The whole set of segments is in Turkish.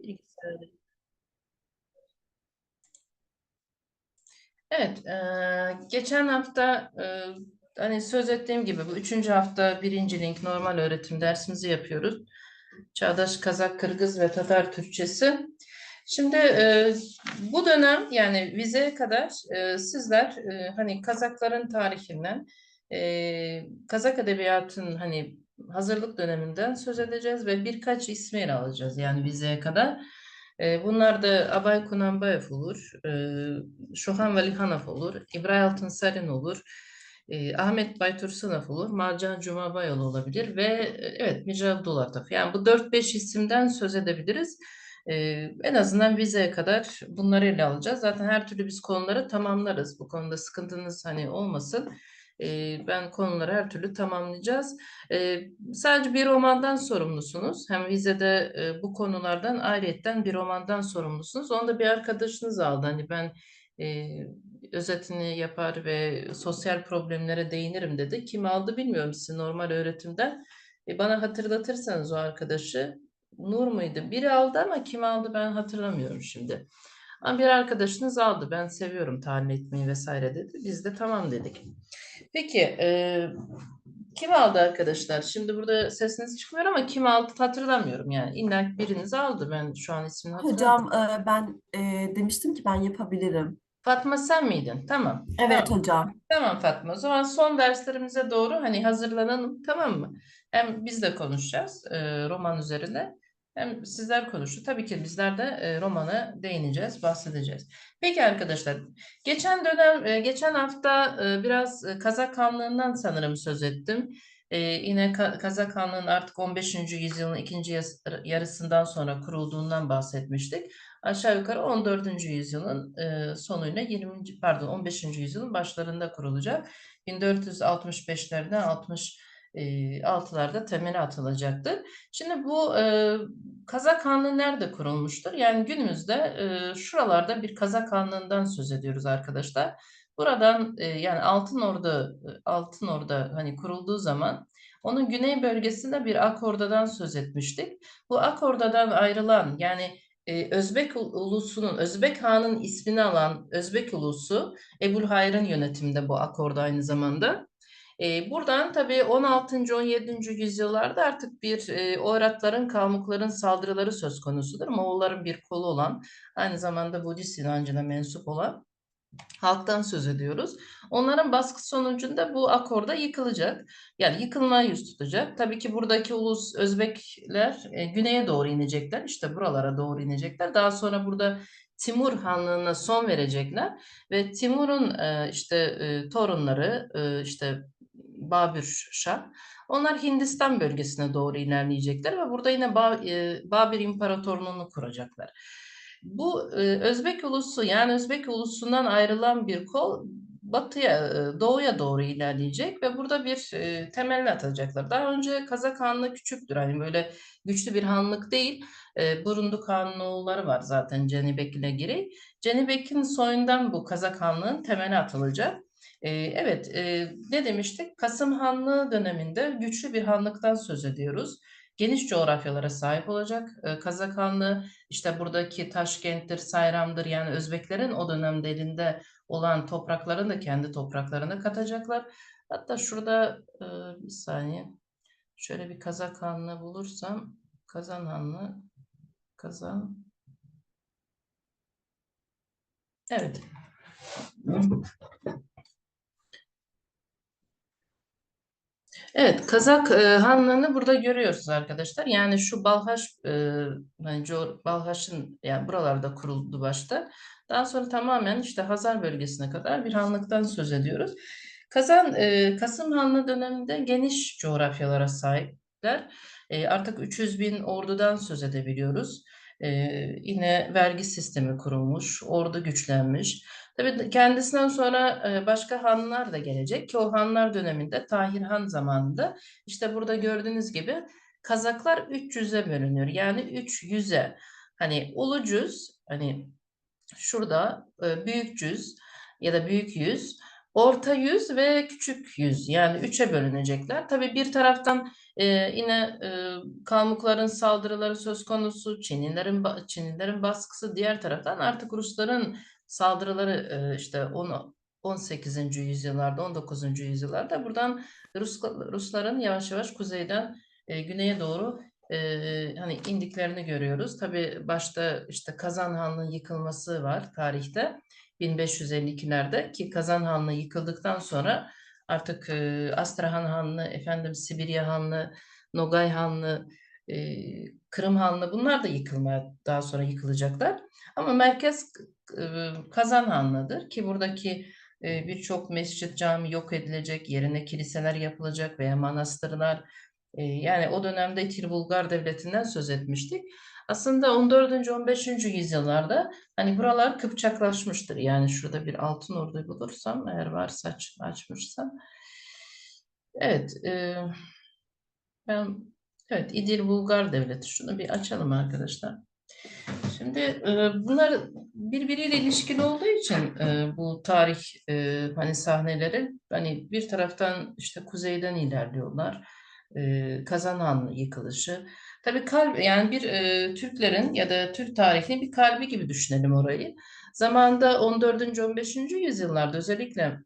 Bilgisayarda. Evet, eee, geçen hafta eee, hani söz ettiğim gibi bu üçüncü hafta birinci link normal öğretim dersimizi yapıyoruz. Çağdaş Kazak, Kırgız ve Tatar Türkçesi. Şimdi eee, bu dönem yani vizeye kadar eee, sizler eee, hani Kazakların tarihinden, eee, Kazak edebiyatının hani hazırlık döneminden söz edeceğiz ve birkaç ismi ele alacağız yani vizeye kadar. E, bunlar da Abay Kunanbayev olur, e, Şohan Velihanov olur, İbrahim Altınsarin olur, e, Ahmet Baytursunov olur, Marcan Cumabayoğlu olabilir ve e, evet Mircea Abdulatov. Yani bu 4-5 isimden söz edebiliriz. En azından vizeye kadar bunları ele alacağız. Zaten her türlü biz konuları tamamlarız. Bu konuda sıkıntınız hani olmasın. Ben konuları her türlü tamamlayacağız. Sadece bir romandan sorumlusunuz. Hem vizede e, bu konulardan ayrıyetten bir romandan sorumlusunuz. Onu da bir arkadaşınız aldı. Hani ben özetini yapar ve sosyal problemlere değinirim dedi. Kim aldı bilmiyorum sizin normal öğretimden. E, bana hatırlatırsanız o arkadaşı Nur muydu? Biri aldı ama kim aldı ben hatırlamıyorum şimdi. Ama bir arkadaşınız aldı. Ben seviyorum tahlil etmeyi vesaire dedi. Biz de tamam dedik. Peki, e, kim aldı arkadaşlar? Şimdi burada sesiniz çıkmıyor ama kim aldı hatırlamıyorum yani. İlla biriniz aldı. Ben şu an ismini hatırlamıyorum. Hocam e, ben e, demiştim ki ben yapabilirim. Fatma sen miydin? Tamam. Evet Tamam. hocam. Tamam Fatma. O zaman son derslerimize doğru hani hazırlanalım tamam mı? Hem biz de konuşacağız e, roman üzerine. Hem sizler konuşun. Tabii ki bizler de e, romana değineceğiz, bahsedeceğiz. Peki arkadaşlar, geçen dönem, e, geçen hafta e, biraz e, Kazak Hanlığı'ndan sanırım söz ettim. E, yine Ka- Kazak Hanlığı'nın artık 15. yüzyılın ikinci yarısından sonra kurulduğundan bahsetmiştik. Aşağı yukarı 14. yüzyılın e, sonuyla 20. pardon 15. yüzyılın başlarında kurulacak. 1465'lerden 66'larda temeli atılacaktır. Şimdi bu e, Kazak Hanlığı nerede kurulmuştur? Yani günümüzde e, şuralarda bir Kazak Hanlığı'ndan söz ediyoruz arkadaşlar. Buradan e, yani Altın Ordu Altın Ordu hani kurulduğu zaman onun güney bölgesinde bir Akorda'dan söz etmiştik. Bu Akorda'dan ayrılan yani e, Özbek ul- ulusunun, Özbek Han'ın ismini alan Özbek ulusu Ebu'l-Hayr'ın yönetiminde bu akorda aynı zamanda. E, buradan tabii 16. 17. yüzyıllarda artık bir e, Oğratların, Kalmukların saldırıları söz konusudur. Moğolların bir kolu olan, aynı zamanda Budist inancına mensup olan halktan söz ediyoruz. Onların baskı sonucunda bu akorda yıkılacak. Yani yıkılmaya yüz tutacak. Tabii ki buradaki ulus Özbekler e, güneye doğru inecekler. İşte buralara doğru inecekler. Daha sonra burada Timur Hanlığı'na son verecekler ve Timur'un e, işte e, torunları e, işte Babür Şah onlar Hindistan bölgesine doğru ilerleyecekler ve burada yine ba e, Babür İmparatorluğunu kuracaklar. Bu e, Özbek ulusu yani Özbek ulusundan ayrılan bir kol batıya, e, doğuya doğru ilerleyecek ve burada bir e, temelini atacaklar. Daha önce Kazak Hanlığı küçüktür. Hani böyle güçlü bir hanlık değil. E, Burunduk Han'ın oğulları var zaten Cenibek ile Girey. Cenibek'in soyundan bu Kazak Hanlığı'nın temeli atılacak. Evet, ne demiştik? Kasım Hanlığı döneminde güçlü bir hanlıktan söz ediyoruz. Geniş coğrafyalara sahip olacak. Kazak Hanlığı işte buradaki Taşkent'tir, Sayram'dır yani Özbeklerin o dönemde elinde olan topraklarını da kendi topraklarına katacaklar. Hatta şurada bir saniye şöyle bir Kazak Hanlığı bulursam Kazan Hanlığı Kazan Evet. Evet, Kazak e, Hanlığı'nı burada görüyoruz arkadaşlar. Yani şu Balhaş, e, yani Balhaş'ın yani buralarda kuruldu başta. Daha sonra tamamen işte Hazar bölgesine kadar bir hanlıktan söz ediyoruz. Kazan, e, Kasım Hanlığı döneminde geniş coğrafyalara sahipler. E, artık 300 bin ordudan söz edebiliyoruz. E, yine vergi sistemi kurulmuş, ordu güçlenmiş. Tabii kendisinden sonra e, başka hanlar da gelecek ki o hanlar döneminde Tahir Han zamanında işte burada gördüğünüz gibi Kazaklar 300'e bölünüyor. Yani 300'e hani ulu cüz hani şurada e, büyük cüz ya da büyük yüz, orta yüz ve küçük yüz yani üçe bölünecekler. Tabii bir taraftan Ee, yine e, Kalmukların saldırıları söz konusu, Çinilerin ba- Çinilerin baskısı diğer taraftan artık Rusların saldırıları işte 10 18. yüzyıllarda, 19. yüzyıllarda buradan Rus, Rusların yavaş yavaş kuzeyden e, güneye doğru e, hani indiklerini görüyoruz. Tabii başta işte Kazan Hanlığı yıkılması var tarihte 1552'lerde ki Kazan Hanlığı yıkıldıktan sonra artık e, Astrahan Hanlığı, efendim Sibirya Hanlığı, Nogay Hanlığı, e, Kırım Hanlığı bunlar da yıkılmaya daha sonra yıkılacaklar. Ama merkez e, Kazan Hanlığı'dır ki buradaki e, birçok mescit cami yok edilecek, yerine kiliseler yapılacak veya manastırlar. E, yani o dönemde Tir Bulgar Devleti'nden söz etmiştik. Aslında 14. 15. yüzyıllarda hani buralar Kıpçaklaşmıştır. Yani şurada bir altın ordu bulursam eğer varsa aç, açmışsam. Evet. E, ben evet İdil Bulgar Devleti. Şunu bir açalım arkadaşlar. Şimdi e, bunlar birbiriyle ilişkili olduğu için e, bu tarih e, hani sahneleri hani bir taraftan işte kuzeyden ilerliyorlar. E, Kazan Hanlığı yıkılışı. Tabii kalp yani bir e, Türklerin ya da Türk tarihinin bir kalbi gibi düşünelim orayı. Zamanında 14. 15. yüzyıllarda özellikle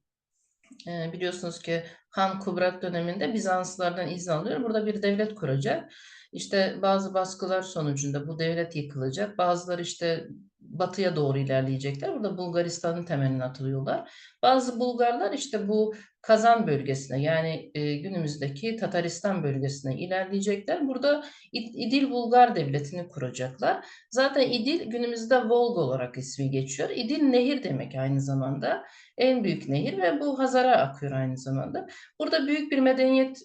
e, biliyorsunuz ki Han Kubrat döneminde Bizanslılardan izin alıyor. Burada bir devlet kuracak. İşte bazı baskılar sonucunda bu devlet yıkılacak. Bazıları işte batıya doğru ilerleyecekler. Burada Bulgaristan'ın temelini atılıyorlar. Bazı Bulgarlar işte bu Kazan bölgesine yani e, günümüzdeki Tataristan bölgesine ilerleyecekler. Burada İd- İdil Bulgar Devleti'ni kuracaklar. Zaten İdil günümüzde Volga olarak ismi geçiyor. İdil nehir demek aynı zamanda. En büyük nehir ve bu Hazar'a akıyor aynı zamanda. Burada büyük bir medeniyet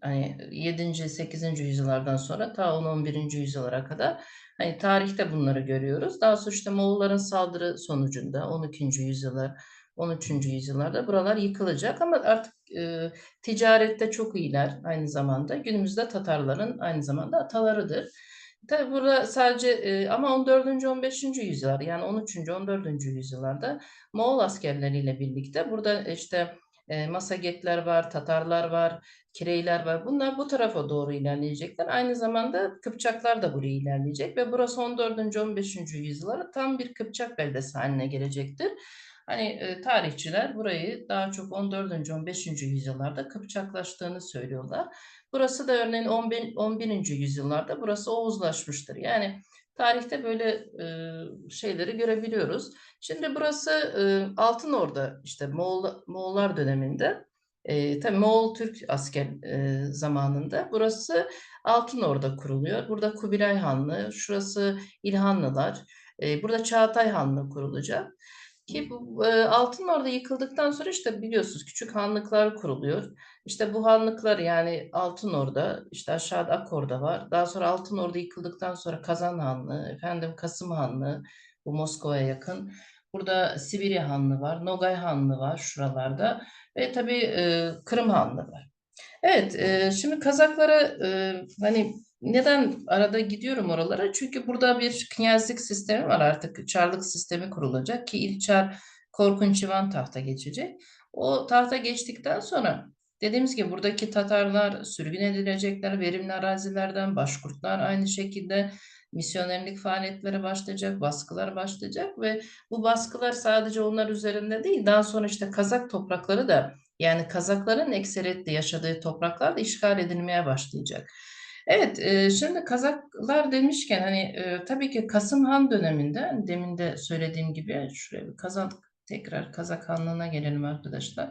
hani 7. 8. yüzyıllardan sonra ta 10. 11. yüzyıllara kadar hani tarihte bunları görüyoruz. Daha sonra işte Moğolların saldırı sonucunda 12. yüzyıllar 13. yüzyıllarda buralar yıkılacak ama artık e, ticarette çok iyiler aynı zamanda. Günümüzde Tatarların aynı zamanda atalarıdır. Tabii burada sadece e, ama 14. 15. yüzyıllar yani 13. 14. yüzyıllarda Moğol askerleriyle birlikte burada işte e, Masagetler var, Tatarlar var, Kireyler var. Bunlar bu tarafa doğru ilerleyecekler. Aynı zamanda Kıpçaklar da buraya ilerleyecek ve burası 14. 15. yüzyıllara tam bir Kıpçak beldesi haline gelecektir. Hani e, tarihçiler burayı daha çok 14. 15. yüzyıllarda Kıpçaklaştığını söylüyorlar. Burası da örneğin 11. 11. yüzyıllarda burası Oğuzlaşmıştır. Yani tarihte böyle e, şeyleri görebiliyoruz. Şimdi burası e, Altın Orda işte Moğol, Moğollar döneminde e, tabii Moğol Türk asker e, zamanında burası Altın Orda kuruluyor. Burada Kubilay Hanlığı, şurası İlhanlılar, e, burada Çağatay Hanlığı kurulacak. Ki bu e, Altın Orda yıkıldıktan sonra işte biliyorsunuz küçük hanlıklar kuruluyor. İşte bu hanlıklar yani Altın Orda, işte aşağıda Akorda var. Daha sonra Altın Orda yıkıldıktan sonra Kazan Hanlığı, efendim Kasım Hanlığı, bu Moskova'ya yakın. Burada Sibirya Hanlığı var, Nogay Hanlığı var şuralarda ve tabii e, Kırım Hanlığı var. Evet, e, şimdi Kazaklara e, hani neden arada gidiyorum oralara? Çünkü burada bir knyazlık sistemi var artık. Çarlık sistemi kurulacak ki ilk çar Korkunç İvan tahta geçecek. O tahta geçtikten sonra dediğimiz gibi buradaki Tatarlar sürgün edilecekler verimli arazilerden, Başkurtlar aynı şekilde misyonerlik faaliyetleri başlayacak, baskılar başlayacak ve bu baskılar sadece onlar üzerinde değil, daha sonra işte Kazak toprakları da yani Kazakların ekseriyetle yaşadığı topraklar da işgal edilmeye başlayacak. Evet, e, şimdi Kazaklar demişken hani e, tabii ki Kasım Han döneminde hani demin de söylediğim gibi şuraya bir Kazak tekrar Kazak Hanlığı'na gelelim arkadaşlar.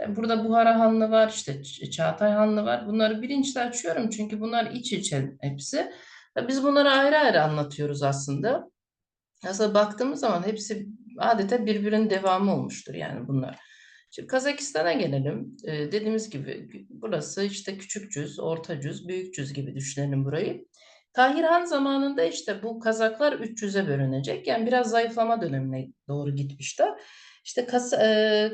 E, Burada Buhara Hanlığı var, işte Çağatay Hanlığı var. Bunları bilinçli açıyorum çünkü bunlar iç içe hepsi. E, Biz bunları ayrı ayrı anlatıyoruz aslında. Aslında baktığımız zaman hepsi adeta birbirinin devamı olmuştur yani bunlar. Şimdi Kazakistan'a gelelim. Ee, dediğimiz gibi burası işte küçük cüz, orta cüz, büyük cüz gibi düşünelim burayı. Tahir Han zamanında işte bu Kazaklar 300'e bölünecek. Yani biraz zayıflama dönemine doğru gitmişler. İşte Kas, e,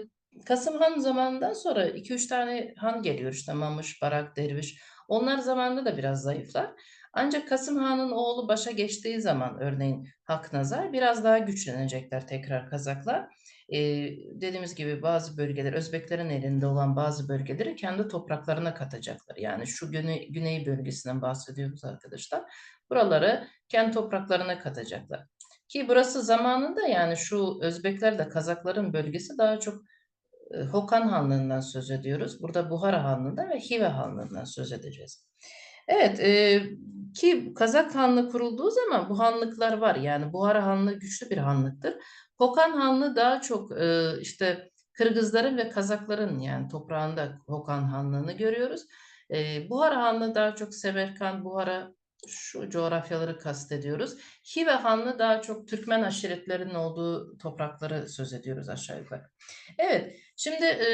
Kasım Han zamanından sonra 2-3 tane han geliyor işte Mamuş, Barak, Derviş. Onlar zamanında da biraz zayıflar. Ancak Kasım Han'ın oğlu başa geçtiği zaman örneğin Haknazar biraz daha güçlenecekler tekrar Kazaklar. E, dediğimiz gibi bazı bölgeler Özbeklerin elinde olan bazı bölgeleri kendi topraklarına katacaklar. Yani şu güney, güney bölgesinden bahsediyoruz arkadaşlar. Buraları kendi topraklarına katacaklar. Ki burası zamanında yani şu Özbekler de Kazakların bölgesi daha çok e, Hokan Hanlığı'ndan söz ediyoruz. Burada Buhara Hanlığı'ndan ve Hive Hanlığı'ndan söz edeceğiz. Evet, e, ki Kazak Hanlığı kurulduğu zaman bu hanlıklar var. Yani Buhara Hanlığı güçlü bir hanlıktır. Hokan Hanlığı daha çok e, işte Kırgızların ve Kazakların yani toprağında Hokan Hanlığı'nı görüyoruz. E, Buhara Hanlığı daha çok Semerkant, Buhara şu coğrafyaları kastediyoruz. Hive Hanlığı daha çok Türkmen aşiretlerinin olduğu toprakları söz ediyoruz aşağı yukarı. Evet, şimdi e,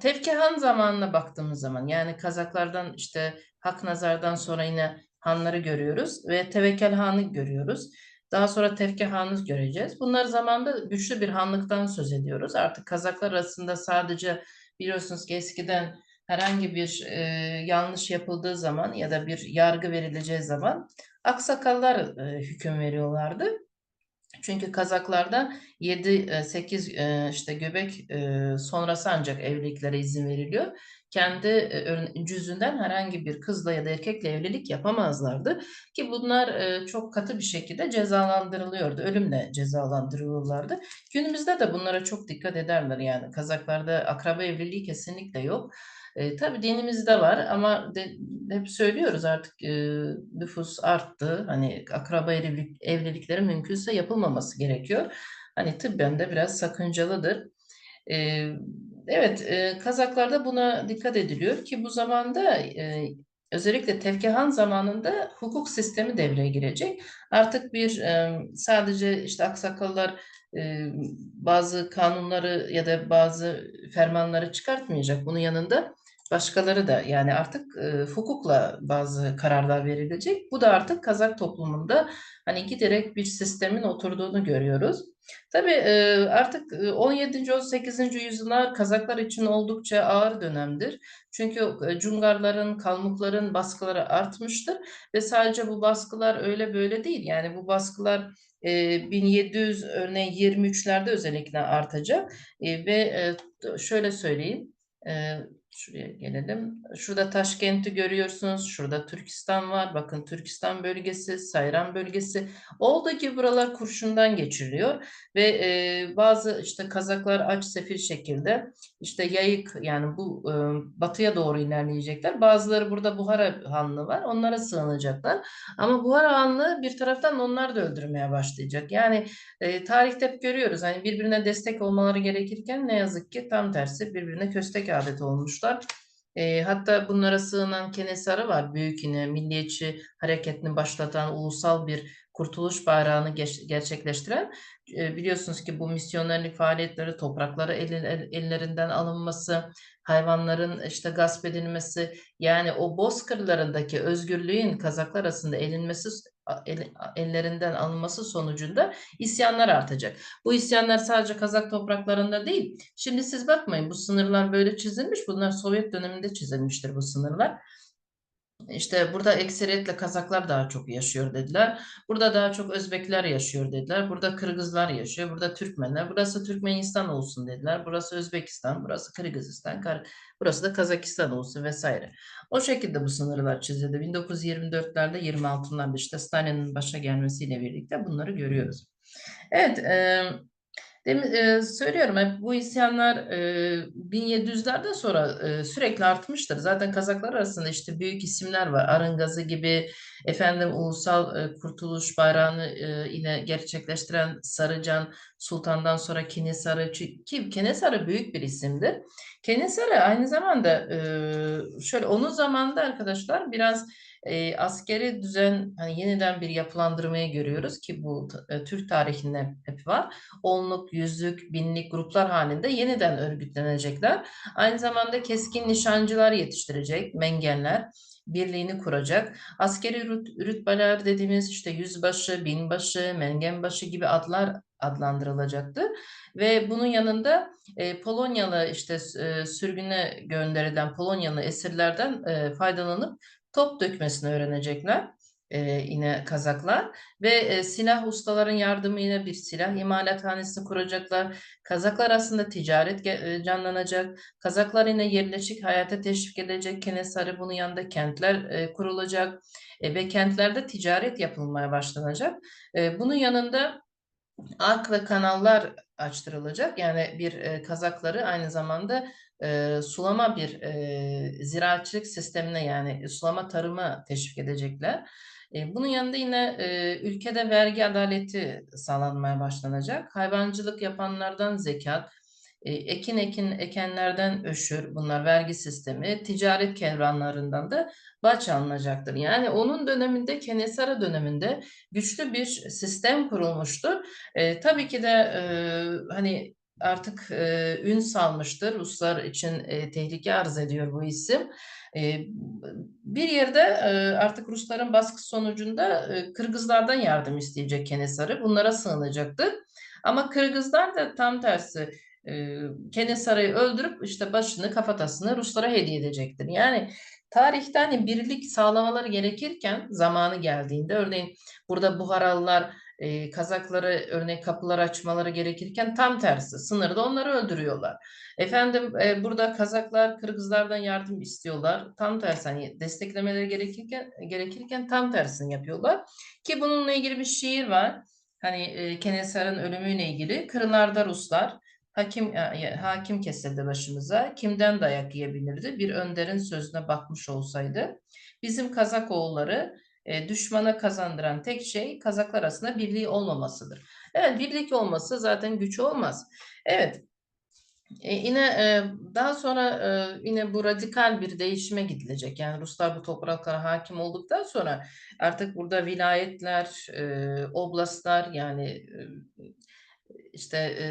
Tevkehan zamanına baktığımız zaman yani Kazaklardan işte Haknazar'dan sonra yine hanları görüyoruz ve Tevekel Han'ı görüyoruz. Daha sonra Tevke Han'ı göreceğiz. Bunlar zamanda güçlü bir hanlıktan söz ediyoruz. Artık Kazaklar arasında sadece biliyorsunuz ki eskiden herhangi bir e, yanlış yapıldığı zaman ya da bir yargı verileceği zaman aksakallar e, hüküm veriyorlardı. Çünkü Kazaklarda 7-8 e, işte göbek e, sonrası ancak evliliklere izin veriliyor. Kendi e, cüzünden herhangi bir kızla ya da erkekle evlilik yapamazlardı. Ki bunlar e, çok katı bir şekilde cezalandırılıyordu. Ölümle cezalandırılıyorlardı. Günümüzde de bunlara çok dikkat ederler yani. Kazaklarda akraba evliliği kesinlikle yok. E, tabii dinimizde var ama de, hep söylüyoruz artık e, nüfus arttı. Hani akraba evlilik, evlilikleri mümkünse yapılmaması gerekiyor. Hani tıbben de biraz sakıncalıdır. E, evet, e, Kazaklarda buna dikkat ediliyor ki bu zamanda e, özellikle Tevkehan zamanında hukuk sistemi devreye girecek. Artık bir e, sadece işte aksakallar e, bazı kanunları ya da bazı fermanları çıkartmayacak. Bunun yanında başkaları da yani artık e, hukukla bazı kararlar verilecek. Bu da artık Kazak toplumunda hani giderek bir sistemin oturduğunu görüyoruz. Tabii e, artık e, 17. 18. yüzyıllar Kazaklar için oldukça ağır dönemdir. Çünkü e, Cungarların, Kalmukların baskıları artmıştır ve sadece bu baskılar öyle böyle değil. Yani bu baskılar e, 1700 örneğin 23'lerde özellikle artacak E, ve e, şöyle söyleyeyim. Şuraya gelelim. Şurada Taşkent'i görüyorsunuz. Şurada Türkistan var. Bakın Türkistan bölgesi, Sayran bölgesi. Oldu ki buralar kurşundan geçiriliyor ve e, bazı işte Kazaklar aç sefil şekilde işte yayık yani bu e, batıya doğru ilerleyecekler. Bazıları burada Buhara Hanlığı var. Onlara sığınacaklar. Ama Buhara Hanlığı bir taraftan onlar da öldürmeye başlayacak. Yani e, tarihte hep görüyoruz hani birbirine destek olmaları gerekirken ne yazık ki tam tersi birbirine köstek adet olmuşlar. E, hatta bunlara sığınan Kenesarı var. Büyük yine milliyetçi hareketini başlatan ulusal bir kurtuluş bayrağını geç- gerçekleştiren e, biliyorsunuz ki bu misyonerlik faaliyetleri toprakları el- el- ellerinden alınması, hayvanların işte gasp edilmesi yani o bozkırlarındaki özgürlüğün Kazaklar arasında elinmesi el- ellerinden alınması sonucunda isyanlar artacak. Bu isyanlar sadece Kazak topraklarında değil. Şimdi siz bakmayın bu sınırlar böyle çizilmiş. Bunlar Sovyet döneminde çizilmiştir bu sınırlar. İşte burada ekseriyetle Kazaklar daha çok yaşıyor dediler. Burada daha çok Özbekler yaşıyor dediler. Burada Kırgızlar yaşıyor. Burada Türkmenler. Burası Türkmenistan olsun dediler. Burası Özbekistan. Burası Kırgızistan. Burası da Kazakistan olsun vesaire. O şekilde bu sınırlar çizildi. 1924'lerde 26'larda işte Stalin'in başa gelmesiyle birlikte bunları görüyoruz. Evet, e, Demin, e, söylüyorum bu isyanlar e, 1700'lerden sonra e, sürekli artmıştır. Zaten Kazaklar arasında işte büyük isimler var. Arıngazı gibi efendim Ulusal e, Kurtuluş Bayrağı'nı e, yine gerçekleştiren Sarıcan Sultan'dan sonra Kenesarı ki Kenesarı büyük bir isimdir. Kenesarı aynı zamanda e, şöyle onun zamanında arkadaşlar biraz e, askeri düzen hani yeniden bir yapılandırmaya görüyoruz ki bu e, Türk tarihinde hep var onluk, yüzlük, binlik gruplar halinde yeniden örgütlenecekler. Aynı zamanda keskin nişancılar yetiştirecek, mengenler birliğini kuracak. Askeri rüt- rütbeler dediğimiz işte yüzbaşı, binbaşı, mengenbaşı gibi adlar adlandırılacaktı. Ve bunun yanında e, Polonyalı işte e, sürgüne gönderilen Polonyalı esirlerden e, faydalanıp top dökmesini öğrenecekler. e, yine Kazaklar ve e, silah ustaların yardımıyla bir silah imalathanesi kuracaklar. Kazaklar aslında ticaret e, canlanacak. Kazaklar yine yerleşik hayata teşvik edecek. Kenesarı bunun yanında kentler e, kurulacak e, ve kentlerde ticaret yapılmaya başlanacak. E, bunun yanında ark ve kanallar açtırılacak. Yani bir e, Kazakları aynı zamanda e, sulama bir e, ziraatçılık sistemine yani sulama tarıma teşvik edecekler. E, bunun yanında yine e, ülkede vergi adaleti sağlanmaya başlanacak. Hayvancılık yapanlardan zekat, e, ekin ekin ekenlerden öşür, bunlar vergi sistemi, ticaret kervanlarından da baç alınacaktır. Yani onun döneminde, Kenesara döneminde güçlü bir sistem kurulmuştur. E, tabii ki de e, hani artık e, ün salmıştır. Ruslar için e, tehlike arz ediyor bu isim. E, bir yerde e, artık Rusların baskısı sonucunda e, Kırgızlardan yardım isteyecek Kenesarı. Bunlara sığınacaktır. Ama Kırgızlar da tam tersi e, Kenesarı'yı öldürüp işte başını kafatasını Ruslara hediye edecektir. Yani tarihte hani birlik sağlamaları gerekirken zamanı geldiğinde örneğin burada Buharalılar e, Kazakları örneğin kapılar açmaları gerekirken tam tersi sınırda onları öldürüyorlar. Efendim e, burada Kazaklar Kırgızlardan yardım istiyorlar. Tam tersi hani desteklemeleri gerekirken gerekirken tam tersini yapıyorlar. Ki bununla ilgili bir şiir var. Hani e, Kenesar'ın ölümüyle ilgili. Kırılarda Ruslar hakim e, hakim kesildi başımıza. Kimden dayak yiyebilirdi? Bir önderin sözüne bakmış olsaydı. Bizim Kazak oğulları e, düşmana kazandıran tek şey Kazaklar arasında birliği olmamasıdır. Evet birlik olması zaten güç olmaz. Evet e, yine e, daha sonra e, yine bu radikal bir değişime gidilecek. Yani Ruslar bu topraklara hakim olduktan sonra artık burada vilayetler, e, oblastlar yani e, işte e,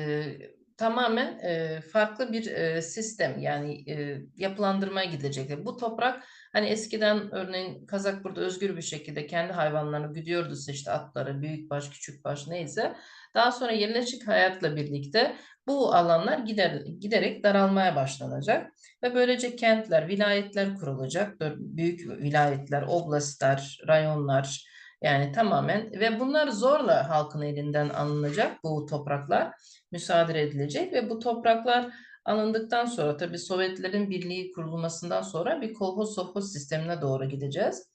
tamamen e, farklı bir e, sistem yani e, yapılandırmaya gidecek. Bu toprak hani eskiden örneğin Kazak burada özgür bir şekilde kendi hayvanlarını güdüyordu işte atları, büyükbaş, küçükbaş neyse. Daha sonra yerleşik hayatla birlikte bu alanlar gider, giderek daralmaya başlanacak ve böylece kentler, vilayetler kurulacak. Büyük vilayetler, oblastlar, rayonlar yani tamamen ve bunlar zorla halkın elinden alınacak bu topraklar müsaade edilecek ve bu topraklar alındıktan sonra tabii Sovyetlerin birliği kurulmasından sonra bir kolhoz sovhoz sistemine doğru gideceğiz.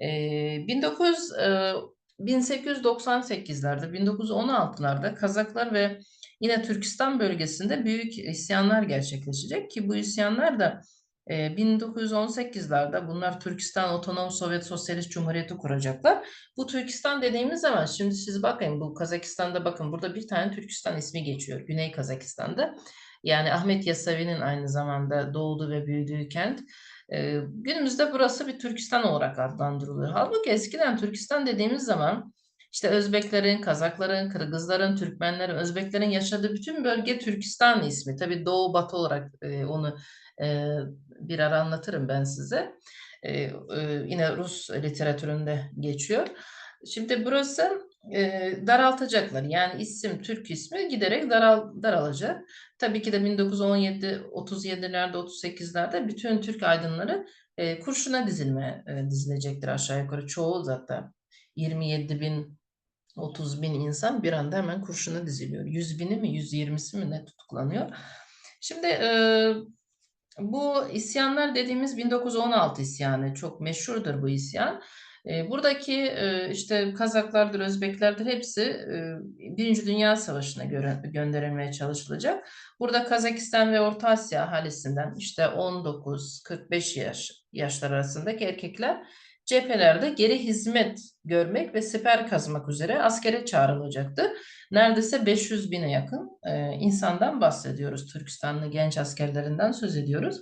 Ee, 19 e, 1898'lerde, 1916'larda Kazaklar ve yine Türkistan bölgesinde büyük isyanlar gerçekleşecek ki bu isyanlar da e, 1918'lerde bunlar Türkistan Otonom Sovyet Sosyalist Cumhuriyeti kuracaklar. Bu Türkistan dediğimiz zaman şimdi siz bakın bu Kazakistan'da bakın burada bir tane Türkistan ismi geçiyor. Güney Kazakistan'da. Yani Ahmet Yasavi'nin aynı zamanda doğduğu ve büyüdüğü kent. Günümüzde burası bir Türkistan olarak adlandırılıyor. Halbuki eskiden Türkistan dediğimiz zaman işte Özbeklerin, Kazakların, Kırgızların, Türkmenlerin, Özbeklerin yaşadığı bütün bölge Türkistan ismi. Tabii Doğu Batı olarak e, onu e, bir ara anlatırım ben size. E, e, yine Rus literatüründe geçiyor. Şimdi burası e, daraltacaklar. Yani isim, Türk ismi giderek daral, daralacak. Tabii ki de 1917, 37'lerde, 38'lerde bütün Türk aydınları e, kurşuna dizilme e, dizilecektir aşağı yukarı. Çoğu zaten 27 bin 30 bin insan bir anda hemen kurşuna diziliyor. 100 bini mi 120'si mi ne tutuklanıyor. Şimdi e, bu isyanlar dediğimiz 1916 isyanı çok meşhurdur bu isyan. E, buradaki e, işte Kazaklardır, Özbeklerdir hepsi e, Birinci Dünya Savaşı'na gönderilmeye çalışılacak. Burada Kazakistan ve Orta Asya ahalisinden işte 19-45 yaş yaşlar arasındaki erkekler cephelerde geri hizmet görmek ve siper kazmak üzere askere çağrılacaktı. Neredeyse 500 bine yakın e, insandan bahsediyoruz. Türkistanlı genç askerlerinden söz ediyoruz.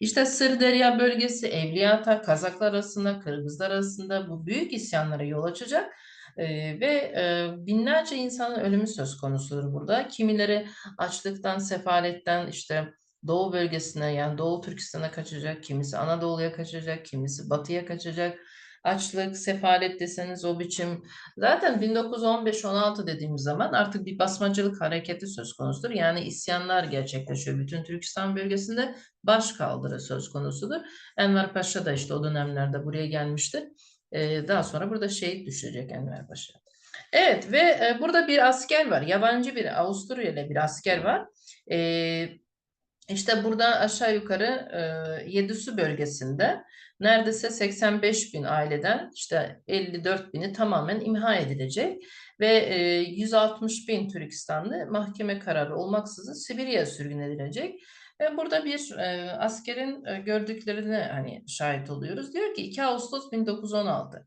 İşte Sırderya bölgesi, Evliyata, Kazaklar arasında, Kırgızlar arasında bu büyük isyanlara yol açacak. Ee, ve e, binlerce insanın ölümü söz konusudur burada. Kimileri açlıktan, sefaletten işte Doğu bölgesine yani Doğu Türkistan'a kaçacak, kimisi Anadolu'ya kaçacak, kimisi Batı'ya kaçacak. Açlık, sefalet deseniz o biçim. Zaten 1915-16 dediğimiz zaman artık bir basmacılık hareketi söz konusudur. Yani isyanlar gerçekleşiyor. Bütün Türkistan bölgesinde baş kaldırı söz konusudur. Enver Paşa da işte o dönemlerde buraya gelmiştir. E, daha sonra burada şehit düşecek Enver Paşa. Evet ve e, burada bir asker var. Yabancı bir Avusturyalı bir asker var. E, işte burada aşağı yukarı e, Yedüsü bölgesinde neredeyse 85 bin aileden işte 54 bini tamamen imha edilecek ve e, 160 bin Türkistanlı mahkeme kararı olmaksızın Sibirya'ya sürgün edilecek. Ve burada bir e, askerin e, gördüklerine hani şahit oluyoruz. Diyor ki 2 Ağustos 1916.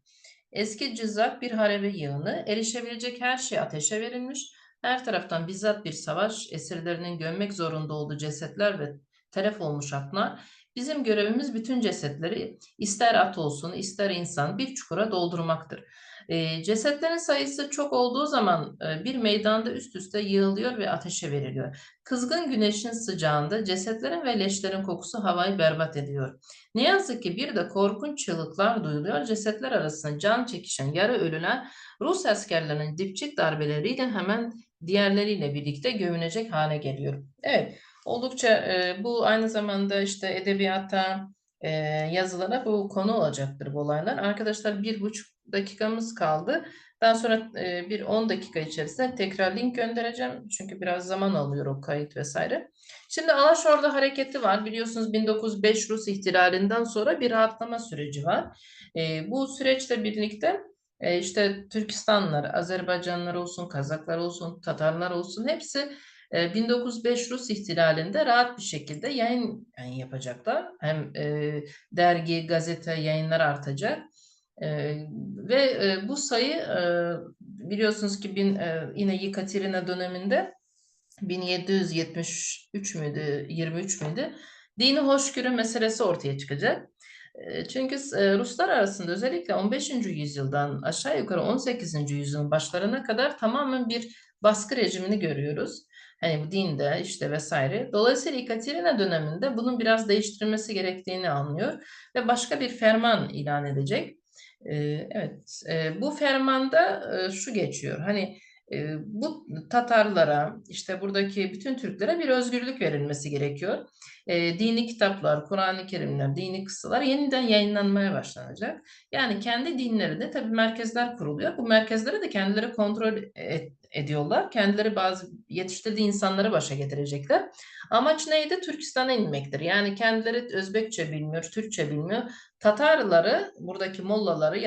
Eski cızak bir harebe yığını, erişebilecek her şey ateşe verilmiş. Her taraftan bizzat bir savaş esirlerinin gömmek zorunda olduğu cesetler ve telef olmuş atlar. Bizim görevimiz bütün cesetleri ister at olsun ister insan bir çukura doldurmaktır. E, cesetlerin sayısı çok olduğu zaman e, bir meydanda üst üste yığılıyor ve ateşe veriliyor. Kızgın güneşin sıcağında cesetlerin ve leşlerin kokusu havayı berbat ediyor. Ne yazık ki bir de korkunç çığlıklar duyuluyor. Cesetler arasında can çekişen yarı ölüler Rus askerlerinin dipçik darbeleriyle hemen diğerleriyle birlikte gömülecek hale geliyor. Evet, oldukça e, bu aynı zamanda işte edebiyata, e, yazılara bu konu olacaktır bu olaylar. Arkadaşlar bir buçuk dakikamız kaldı. Daha sonra e, bir 10 dakika içerisinde tekrar link göndereceğim. Çünkü biraz zaman alıyor o kayıt vesaire. Şimdi Alaşordu hareketi var. Biliyorsunuz 1905 Rus ihtilalinden sonra bir rahatlama süreci var. E, bu süreçle birlikte e, işte Türkistanlılar, Azerbaycanlılar olsun, Kazaklar olsun, Tatarlar olsun hepsi e, 1905 Rus ihtilalinde rahat bir şekilde yayın, yayın yapacaklar. Hem e, dergi, gazete yayınlar artacak. E, ve e, bu sayı e, biliyorsunuz ki bin, e, yine Yekaterina döneminde 1773 müydü, 23 müydü? Dini hoşgörü meselesi ortaya çıkacak. Çünkü Ruslar arasında özellikle 15. yüzyıldan aşağı yukarı 18. yüzyılın başlarına kadar tamamen bir baskı rejimini görüyoruz. Hani bu dinde işte vesaire. Dolayısıyla Ekaterina döneminde bunun biraz değiştirilmesi gerektiğini anlıyor ve başka bir ferman ilan edecek. Evet, bu fermanda şu geçiyor. Hani bu Tatarlara, işte buradaki bütün Türklere bir özgürlük verilmesi gerekiyor. E, dini kitaplar, Kur'an-ı Kerimler, dini kıssalar yeniden yayınlanmaya başlanacak. Yani kendi dinlerinde tabii merkezler kuruluyor. Bu merkezlere de kendileri kontrol et- ediyorlar. Kendileri bazı yetiştirdiği insanları başa getirecekler. Amaç neydi? Türkistan'a inmektir. Yani kendileri Özbekçe bilmiyor, Türkçe bilmiyor. Tatarları, buradaki mollaları